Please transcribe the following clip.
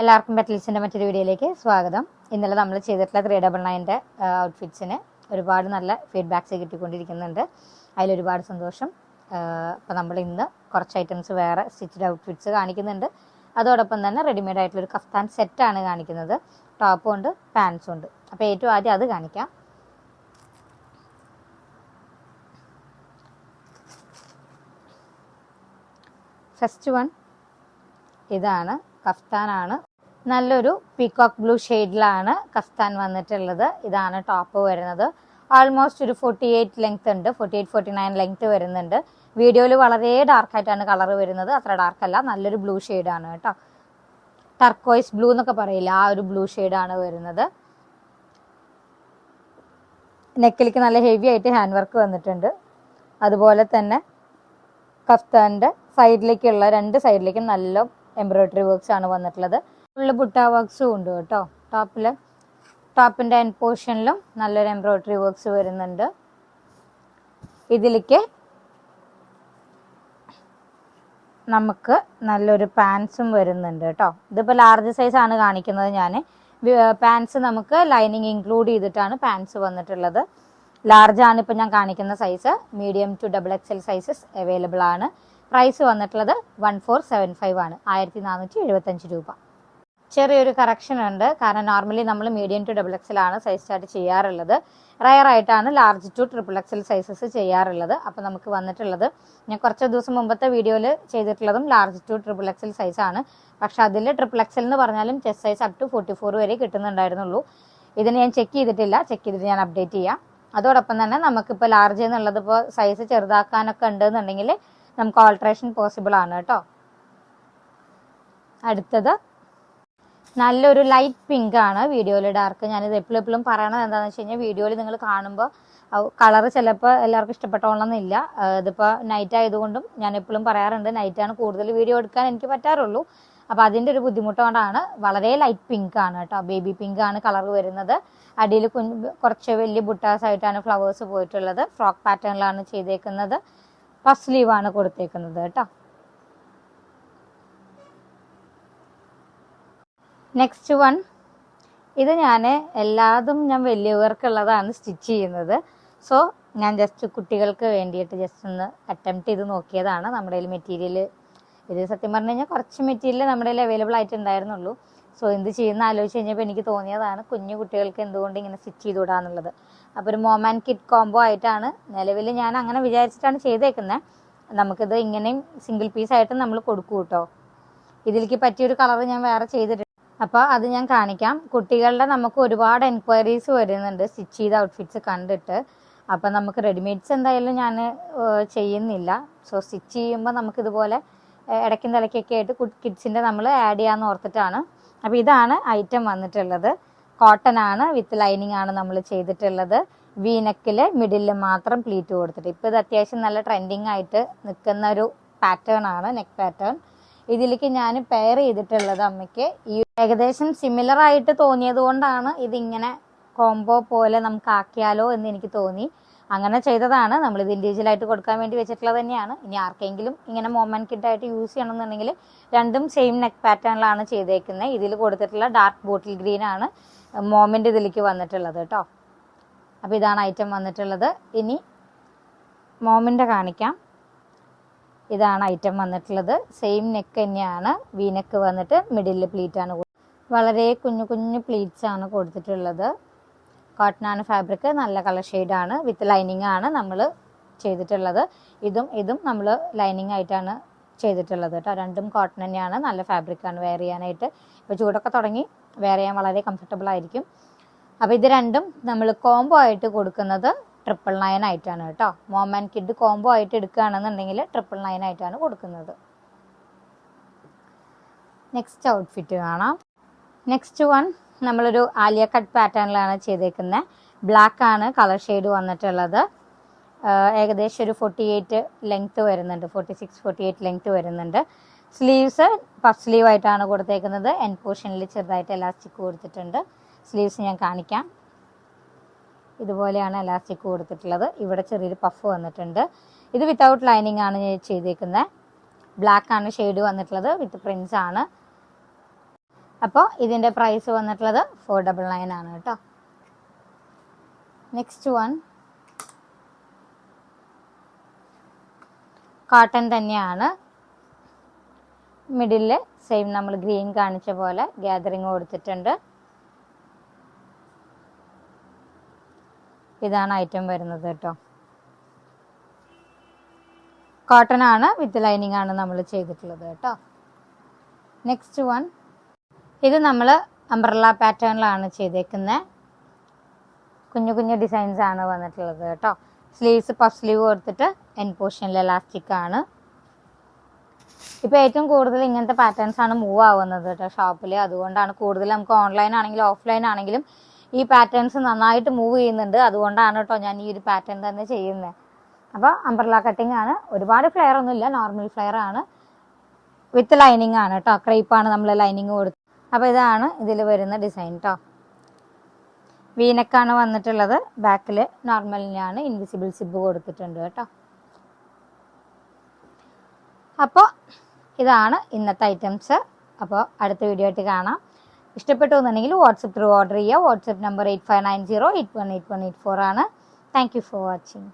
എല്ലാവർക്കും പെറ്റൽസിന്റെ മറ്റൊരു വീഡിയോയിലേക്ക് സ്വാഗതം. ഇന്നലെ നമ്മൾ ചെയ്തിട്ടുള്ള ത്രീ ഡബിൾ നയന്റെ ഔട്ട്ഫിറ്റ്സിന് ഒരുപാട് നല്ല ഫീഡ്ബാക്ക്സ് കിട്ടിക്കൊണ്ടിരിക്കുന്നുണ്ട്. അതിലൊരുപാട് സന്തോഷം. അപ്പോൾ നമ്മൾ ഇന്ന് കുറച്ച് ഐറ്റംസ് വേറെ സ്റ്റിച്ചഡ് ഔട്ട്ഫിറ്റ്സ് കാണിക്കുന്നുണ്ട്. അതോടൊപ്പം തന്നെ റെഡിമെയ്ഡ് ആയിട്ടുള്ള ഒരു കഫ്താൻ സെറ്റാണ് കാണിക്കുന്നത്. ടോപ്പും ഉണ്ട് പാൻസും ഉണ്ട്. അപ്പോൾ ഏറ്റവും ആദ്യം അത് കാണിക്കാം. ഫസ്റ്റ് വൺ ഇതാണ് കഫ്താനാണ് നല്ലൊരു പീകോക്ക് ബ്ലൂ ഷെയ്ഡിലാണ് കഫ്താൻ വന്നിട്ടുള്ളത്. ഇതാണ് ടോപ്പ് വരുന്നത്. ആൾമോസ്റ്റ് ഒരു ഫോർട്ടി എയ്റ്റ് ലെങ്ത് ഉണ്ട്. Forty eight forty nine length വരുന്നുണ്ട്. വീഡിയോയിൽ വളരെ ഡാർക്കായിട്ടാണ് കളർ വരുന്നത്. അത്ര ഡാർക്കല്ല നല്ലൊരു ബ്ലൂ ഷെയ്ഡാണ് കേട്ടോ. ടർക്കോയ്സ് ബ്ലൂ എന്നൊക്കെ പറയില്ല ആ ഒരു ബ്ലൂ ഷെയ്ഡാണ് വരുന്നത്. നെക്കിലേക്ക് നല്ല ഹെവി ആയിട്ട് ഹാൻഡ് വർക്ക് വന്നിട്ടുണ്ട്. അതുപോലെ തന്നെ കഫ്താന്റെ സൈഡിലേക്കുള്ള രണ്ട് സൈഡിലേക്കും നല്ല എംബ്രോയിഡറി വർക്ക്സ് ആണ് വന്നിട്ടുള്ളത്. ഫുള്ള് ബുട്ട വർക്ക്സും ഉണ്ട് കേട്ടോ. ടോപ്പിൽ ടോപ്പിന്റെ എൻ പോർഷനിലും നല്ലൊരു എംബ്രോയ്ഡറി വർക്ക്സ് വരുന്നുണ്ട്. ഇതിലേക്ക് നമുക്ക് നല്ലൊരു പാൻസും വരുന്നുണ്ട് കേട്ടോ. ഇതിപ്പോൾ ലാർജ് സൈസ് ആണ് കാണിക്കുന്നത് ഞാൻ പാൻസ് നമുക്ക് ലൈനിങ് ഇൻക്ലൂഡ് ചെയ്തിട്ടാണ് പാൻസ് വന്നിട്ടുള്ളത്. ലാർജ് ആണ് ഇപ്പോൾ ഞാൻ കാണിക്കുന്ന size medium to double XL sizes available ആണ്. പ്രൈസ് വന്നിട്ടുള്ളത് വൺ ഫോർ സെവൻ ഫൈവ് ആണ്. ആയിരത്തി നാനൂറ്റി എഴുപത്തഞ്ച് രൂപ. ചെറിയൊരു കറക്ഷൻ ഉണ്ട്. കാരണം നോർമലി നമ്മൾ മീഡിയം ടു ഡബിൾ എക്സൽ ആണ് സൈസ് ചാർട്ട് ചെയ്യാറുള്ളത്. റയർ ആയിട്ടാണ് large to triple XL sizes ചെയ്യാറുള്ളത്. അപ്പോൾ നമുക്ക് വന്നിട്ടുള്ളത് ഞാൻ കുറച്ച് ദിവസം മുമ്പത്തെ വീഡിയോയിൽ ചെയ്തിട്ടുള്ളതും large to triple XL size ആണ്. പക്ഷെ അതിൽ ട്രിപ്പിൾ എക്സൽ എന്ന് പറഞ്ഞാലും chest size up to forty four വരെ കിട്ടുന്നുണ്ടായിരുന്നുള്ളൂ. ഇതിന് ഞാൻ ചെക്ക് ചെയ്തിട്ടില്ല. ചെക്ക് ചെയ്തിട്ട് ഞാൻ അപ്ഡേറ്റ് ചെയ്യാം. അതോടൊപ്പം തന്നെ നമുക്കിപ്പോൾ ലാർജ് എന്നുള്ളത് ഇപ്പോൾ സൈസ് ചെറുതാക്കാനൊക്കെ ഉണ്ടെന്നുണ്ടെങ്കിൽ നമുക്ക് ഓൾട്രേഷൻ പോസിബിൾ ആണ് കേട്ടോ. അടുത്തത് നല്ലൊരു ലൈറ്റ് പിങ്ക് ആണ് വീഡിയോയിൽ ഡാർക്ക് ഞാനിത് എപ്പോഴും എപ്പോഴും പറയണത് എന്താണെന്ന് വെച്ച് കഴിഞ്ഞാൽ വീഡിയോയിൽ നിങ്ങൾ കാണുമ്പോൾ കളർ ചിലപ്പോൾ എല്ലാവർക്കും ഇഷ്ടപ്പെട്ടോളണമെന്നില്ല ഇതിപ്പോൾ നൈറ്റ് ആയതുകൊണ്ടും ഞാൻ എപ്പോഴും പറയാറുണ്ട് നൈറ്റാണ് കൂടുതൽ വീഡിയോ എടുക്കാൻ എനിക്ക് പറ്റാറുള്ളൂ. അപ്പോൾ അതിന്റെ ഒരു ബുദ്ധിമുട്ടുകൊണ്ടാണ് വളരെ ലൈറ്റ് പിങ്ക് ആണ് കേട്ടോ. ബേബി പിങ്ക് ആണ് കളർ വരുന്നത്. അടിയിൽ കുഞ്ഞ് കുറച്ച് വലിയ ബുട്ടാസ് ആയിട്ടാണ് ഫ്ലവേഴ്സ് പോയിട്ടുള്ളത്. ഫ്രോക്ക് പാറ്റേണിലാണ് ചെയ്തേക്കുന്നത്. ഫസ്റ്റ് സ്ലീവ് ആണ് കൊടുത്തേക്കുന്നത് കേട്ടോ. നെക്സ്റ്റ് വൺ ഇത് ഞാൻ എല്ലാതും ഞാൻ വലിയവർക്കുള്ളതാണ് സ്റ്റിച്ച് ചെയ്യുന്നത്. സോ ഞാൻ ജസ്റ്റ് കുട്ടികൾക്ക് വേണ്ടിയിട്ട് ജസ്റ്റ് ഒന്ന് അറ്റംപ്റ്റ് ചെയ്ത് നോക്കിയതാണ് നമ്മുടെ കയ്യിൽ മെറ്റീരിയൽ ഇത് സത്യം പറഞ്ഞു കഴിഞ്ഞാൽ കുറച്ച് മെറ്റീരിയൽ നമ്മുടെ കയ്യിൽ അവൈലബിൾ ആയിട്ടുണ്ടായിരുന്നുള്ളൂ. സോ എന്ത് ചെയ്യുന്ന ആലോചിച്ച് കഴിഞ്ഞപ്പോൾ എനിക്ക് തോന്നിയതാണ് കുഞ്ഞു കുട്ടികൾക്ക് എന്തുകൊണ്ട് ഇങ്ങനെ സ്റ്റിച്ച് ചെയ്ത് വിടാന്നുള്ളത് അപ്പോൾ ഒരു മോം ആൻഡ് കിറ്റ് കോംബോ ആയിട്ടാണ് നിലവിൽ ഞാൻ അങ്ങനെ വിചാരിച്ചിട്ടാണ് ചെയ്തേക്കുന്നത് നമുക്കിത് ഇങ്ങനെയും സിംഗിൾ പീസ് ആയിട്ട് നമ്മൾ കൊടുക്കൂട്ടോ. ഇതിലേക്ക് പറ്റിയൊരു കളർ ഞാൻ വേറെ ചെയ്തിട്ടുണ്ട് അപ്പോൾ അത് ഞാൻ കാണിക്കാം. കുട്ടികളുടെ നമുക്ക് ഒരുപാട് എൻക്വയറീസ് വരുന്നുണ്ട്. സ്റ്റിച്ച് ചെയ്ത ഔട്ട്ഫിറ്റ്സ് കണ്ടിട്ട്. അപ്പം നമുക്ക് റെഡിമെയ്ഡ്സ് എന്തായാലും ഞാൻ ചെയ്യുന്നില്ല. സോ സ്റ്റിച്ച് ചെയ്യുമ്പോൾ നമുക്കിതുപോലെ ഇടയ്ക്കും തലയ്ക്കൊക്കെ ആയിട്ട് കിഡ്സിന്റെ നമ്മൾ ആഡ് ചെയ്യാമെന്ന് ഓർത്തിട്ടാണ്. അപ്പോൾ ഇതാണ് ഐറ്റം വന്നിട്ടുള്ളത്. കോട്ടൺ ആണ് വിത്ത് ലൈനിങ് ആണ് നമ്മൾ ചെയ്തിട്ടുള്ളത്. വീനക്കിൽ മിഡിലിൽ മാത്രം പ്ലീറ്റ് കൊടുത്തിട്ട്. ഇപ്പോൾ ഇത് അത്യാവശ്യം നല്ല ട്രെൻഡിങ് ആയിട്ട് നിൽക്കുന്ന ഒരു പാറ്റേൺ ആണ് നെക്ക് പാറ്റേൺ ഇതിലേക്ക് ഞാൻ പെയർ ചെയ്തിട്ടുള്ളത് അമ്മയ്ക്ക്. ഈ ഏകദേശം സിമിലർ ആയിട്ട് തോന്നിയത് കൊണ്ടാണ് ഇതിങ്ങനെ കോംബോ പോലെ നമുക്ക് ആക്കിയാലോ എന്ന് എനിക്ക് തോന്നി. അങ്ങനെ ചെയ്തതാണ്. നമ്മൾ ഇത് ഇൻഡിവിജ്വൽ ആയിട്ട് കൊടുക്കാൻ വേണ്ടി വെച്ചിട്ടുള്ളത് തന്നെയാണ്. ഇനി ആർക്കെങ്കിലും ഇങ്ങനെ മോമൻ കിട്ടായിട്ട് യൂസ് ചെയ്യണമെന്നുണ്ടെങ്കിൽ രണ്ടും സെയിം നെക്ക് പാറ്റേണിലാണ് ചെയ്തേക്കുന്നത് ഇതിൽ കൊടുത്തിട്ടുള്ള ഡാർക്ക് ബോട്ടിൽ ഗ്രീൻ ആണ് മോമന്റെ ഇതിലേക്ക് വന്നിട്ടുള്ളത് കേട്ടോ അപ്പോൾ ഇതാണ് ഐറ്റം വന്നിട്ടുള്ളത്. ഇനി മോമിന്റെ കാണിക്കാം. ഇതാണ് ഐറ്റം വന്നിട്ടുള്ളത്. സെയിം നെക്ക് തന്നെയാണ്. വി നെക്ക് വന്നിട്ട് മിഡിൽ പ്ലീറ്റ് ആണ് വളരെ കുഞ്ഞു കുഞ്ഞു പ്ലീറ്റ്സ് ആണ് കൊടുത്തിട്ടുള്ളത്. കോട്ടൺ ആണ് ഫാബ്രിക് നല്ല കളർ ഷെയ്ഡാണ് വിത്ത് ലൈനിങ് ആണ് നമ്മൾ ചെയ്തിട്ടുള്ളത്. ഇതും ഇതും നമ്മൾ ലൈനിങ് ആയിട്ടാണ് ചെയ്തിട്ടുള്ളത് കേട്ടോ. രണ്ടും കോട്ടൺ തന്നെയാണ്. നല്ല ഫാബ്രിക്കാണ് വെയർ ചെയ്യാനായിട്ട്. ഇപ്പോൾ ചൂടൊക്കെ തുടങ്ങി. വെയർ ചെയ്യാൻ വളരെ കംഫർട്ടബിൾ ആയിരിക്കും. അപ്പോൾ ഇത് രണ്ടും നമ്മൾ കോംബോ ആയിട്ട് കൊടുക്കുന്നത് ട്രിപ്പിൾ നയൻ ആയിട്ടാണ് കേട്ടോ. മോം ആൻഡ് കിഡ് കോംബോ ആയിട്ട് എടുക്കുകയാണെന്നുണ്ടെങ്കിൽ ട്രിപ്പിൾ നയൻ ആയിട്ടാണ് കൊടുക്കുന്നത്. നെക്സ്റ്റ് ഔട്ട്ഫിറ്റ് കാണാം. നെക്സ്റ്റ് വൺ നമ്മളൊരു ആലിയ കട്ട് പാറ്റേണിലാണ് ചെയ്തേക്കുന്നത് ബ്ലാക്ക് ആണ് കളർ ഷെയ്ഡ് വന്നിട്ടുള്ളത്. ഏകദേശം ഒരു ഫോർട്ടി എയ്റ്റ് ലെങ്ത്ത് വരുന്നുണ്ട്. Forty six forty eight length വരുന്നുണ്ട്. സ്ലീവ്സ് പഫ് സ്ലീവ് ആയിട്ടാണ് കൊടുത്തേക്കുന്നത്. എൻ പോർഷനിൽ ചെറുതായിട്ട് എലാസ്റ്റിക് കൊടുത്തിട്ടുണ്ട്. സ്ലീവ്സ് ഞാൻ കാണിക്കാം. ഇതുപോലെയാണ് എലാസ്റ്റിക് കൊടുത്തിട്ടുള്ളത്. ഇവിടെ ചെറിയൊരു പഫ് വന്നിട്ടുണ്ട്. ഇത് വിത്തൗട്ട് ലൈനിങ് ആണ് ചെയ്തേക്കുന്നത് ബ്ലാക്ക് ആണ് ഷെയ്ഡ് വന്നിട്ടുള്ളത്. വിത്ത് പ്രിൻസ് ആണ്. അപ്പോൾ ഇതിന്റെ പ്രൈസ് വന്നിട്ടുള്ളത് ഫോർ ഡബിൾ നയൻ ആണ് കേട്ടോ. നെക്സ്റ്റ് വൺ കോട്ടൺ തന്നെയാണ്. മിഡിലിൽ സെയിം നമ്മൾ ഗ്രീൻ കാണിച്ച പോലെ ഗ്യാതറിങ് കൊടുത്തിട്ടുണ്ട്. ഇതാണ് ഐറ്റം വരുന്നത് കേട്ടോ. കോട്ടൺ ആണ് വിത്ത് ലൈനിങ് ആണ് നമ്മൾ ചെയ്തിട്ടുള്ളത് കേട്ടോ. നെക്സ്റ്റ് വൺ ഇത് നമ്മൾ അംബ്രല്ല പാറ്റേണിലാണ് ചെയ്തേക്കുന്നത് കുഞ്ഞു കുഞ്ഞു ഡിസൈൻസ് ആണ് വന്നിട്ടുള്ളത് കേട്ടോ. സ്ലീവ്സ് പഫ് സ്ലീവ് കൊടുത്തിട്ട് എൻ പോർഷനിൽ ഇലാസ്റ്റിക് ആണ്. ഇപ്പോൾ ഏറ്റവും കൂടുതൽ ഇങ്ങനത്തെ പാറ്റേൺസ് ആണ് മൂവ് ആവുന്നത് കേട്ടോ ഷോപ്പിൽ അതുകൊണ്ടാണ് കൂടുതൽ നമുക്ക് ഓൺലൈൻ ആണെങ്കിലും ഓഫ്ലൈൻ ആണെങ്കിലും ഈ പാറ്റേൺസ് നന്നായിട്ട് മൂവ് ചെയ്യുന്നുണ്ട്. അതുകൊണ്ടാണ് കേട്ടോ ഞാൻ ഈ ഒരു പാറ്റേൺ തന്നെ ചെയ്യുന്നത് അപ്പോൾ അംബ്രല കട്ടിംഗ് ആണ്. ഒരുപാട് ഫ്ലെയർ ഒന്നുമില്ല നോർമൽ ഫ്ലെയർ ആണ്. വിത്ത് ലൈനിങ് ആണ് കേട്ടോ ക്രൈപ്പാണ് നമ്മൾ ലൈനിങ് കൊടുത്തത് അപ്പോൾ ഇതാണ് ഇതിൽ വരുന്ന ഡിസൈൻ കേട്ടോ വീനക്കാണ് വന്നിട്ടുള്ളത്. ബാക്കിൽ നോർമലിനാണ് ഇൻവിസിബിൾ സിബ് കൊടുത്തിട്ടുണ്ട് കേട്ടോ അപ്പോൾ ഇതാണ് ഇന്നത്തെ ഐറ്റംസ് അപ്പോൾ അടുത്ത വീഡിയോ ആയിട്ട് കാണാം. ഇഷ്ടപ്പെട്ടു എന്നുണ്ടെങ്കിൽ വാട്സപ്പ് ത്രൂ ഓർഡർ ചെയ്യുക. WhatsApp number eight five nine zero eight one eight one eight four ആണ്. Thank you for watching.